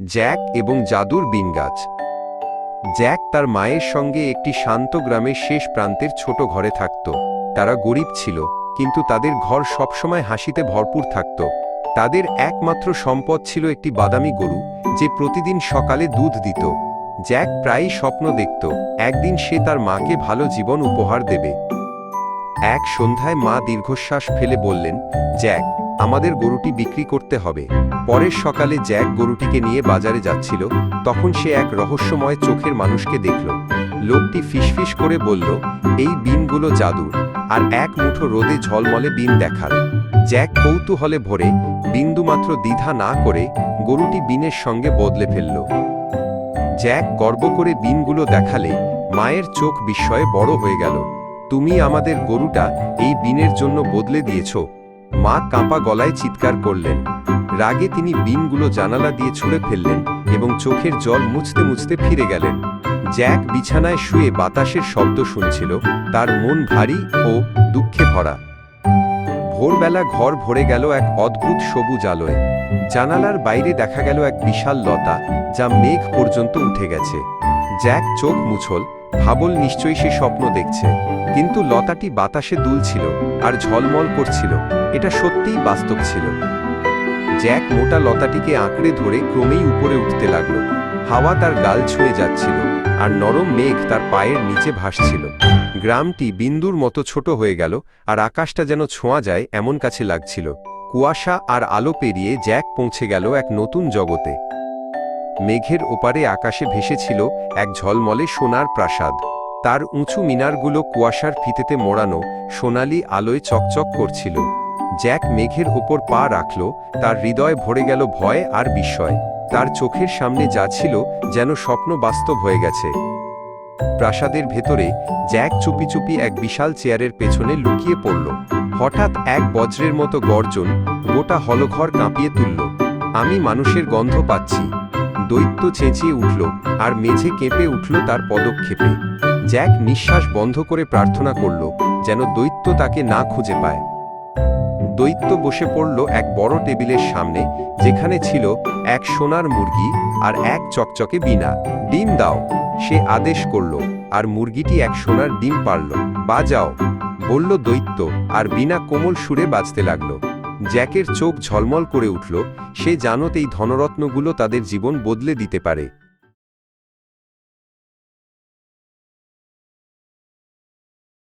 Jack এবং জাদুর বিন গাছ জ্যাক তার মায়ের সঙ্গে একটি শান্ত গ্রামের শেষ প্রান্তের ছোট ঘরে থাকত। তারা গরিব ছিল, কিন্তু তাদের ঘর সবসময় হাসিতে ভরপুর থাকত। তাদের একমাত্র সম্পদ ছিল একটি বাদামি গরু, যে প্রতিদিন সকালে দুধ দিত। জ্যাক প্রায়ই স্বপ্ন দেখত, একদিন সে তার মাকে ভালো জীবন উপহার দেবে। এক সন্ধ্যায় মা দীর্ঘশ্বাস ফেলে বললেন, জ্যাক আমাদের গরুটি বিক্রি করতে হবে। পরের সকালে জ্যাক গরুটিকে নিয়ে বাজারে যাচ্ছিল, তখন সে এক রহস্যময় চোখের মানুষকে দেখল। লোকটি ফিসফিস করে বলল, এই বিনগুলো জাদুর, আর এক মুঠো রোদে ঝলমলে বিন দেখাল জ্যাক কৌতূহলে ভরে বিন্দুমাত্র দ্বিধা না করে গরুটি বিনের সঙ্গে বদলে ফেলল। জ্যাক গর্ব করে বিনগুলো দেখালে মায়ের চোখ বিস্ময়ে বড় হয়ে গেল। তুমি আমাদের গরুটা এই বিনের জন্য বদলে দিয়েছ মা কাঁপা গলায় চিৎকার করলেন। রাগে তিনি বিনগুলো জানালা দিয়ে ছুঁড়ে ফেললেন এবং চোখের জল মুছতে মুছতে ফিরে গেলেন। জ্যাক বিছানায় শুয়ে বাতাসের শব্দ শুনছিল, তার মন ভারী ও দুঃখে ভরা। ভোরবেলা ঘর ভরে গেল এক অদ্ভুত সবুজ আলোয়। জানালার বাইরে দেখা গেল এক বিশাল লতা, যা মেঘ পর্যন্ত উঠে গেছে। জ্যাক চোখ মুছল ভাবল নিশ্চয়ই সে স্বপ্ন দেখছে। কিন্তু লতাটি বাতাসে দুলছিল আর ঝলমল করছিল। এটা সত্যিই বাস্তব ছিল। জ্যাক মোটা লতাটিকে আঁকড়ে ধরে ক্রমেই উপরে উঠতে লাগল। হাওয়া তার গাল ছুঁয়ে যাচ্ছিল আর নরম মেঘ তার পায়ের নিচে ভাসছিল। গ্রামটি বিন্দুর মতো ছোট হয়ে গেল আর আকাশটা যেন ছোঁয়া যায় এমন কাছে লাগছিল। কুয়াশা আর আলো পেরিয়ে জ্যাক পৌঁছে গেল এক নতুন জগতে। মেঘের ওপারে আকাশে ভেসেছিল এক ঝলমলে সোনার প্রাসাদ। তার উঁচু মিনারগুলো কুয়াশার ফিতেতে মোড়ানো সোনালি আলোয় চকচক করছিল। জ্যাক মেঘের ওপর পা রাখল, তার হৃদয় ভরে গেল ভয় আর বিস্ময়। তার চোখের সামনে যা ছিল যেন স্বপ্ন বাস্তব হয়ে গেছে। প্রাসাদের ভেতরে জ্যাক চুপি চুপি এক বিশাল চেয়ারের পেছনে লুকিয়ে পড়ল। হঠাৎ এক বজ্রের মতো গর্জন গোটা হলঘর কাঁপিয়ে তুলল। আমি মানুষের গন্ধ পাচ্ছি। দৈত্য চেঁচিয়ে উঠল আর মেঝে কেঁপে উঠল তার পদক্ষেপে। জ্যাক নিঃশ্বাস বন্ধ করে প্রার্থনা করল যেন দৈত্য তাকে না খুঁজে পায়। দৈত্য বসে পড়ল এক বড় টেবিলের সামনে, যেখানে ছিল এক সোনার মুরগি আর এক চকচকে বিনা ডিম দাও, সে আদেশ করল, আর মুরগিটি এক সোনার ডিম পারল বাজাও, বলল দৈত্য, আর বিনা কোমল সুরে বাজতে লাগল। জ্যাকের চোখ ঝলমল করে উঠল সে জানত এই ধনরত্নগুলো তাদের জীবন বদলে দিতে পারে।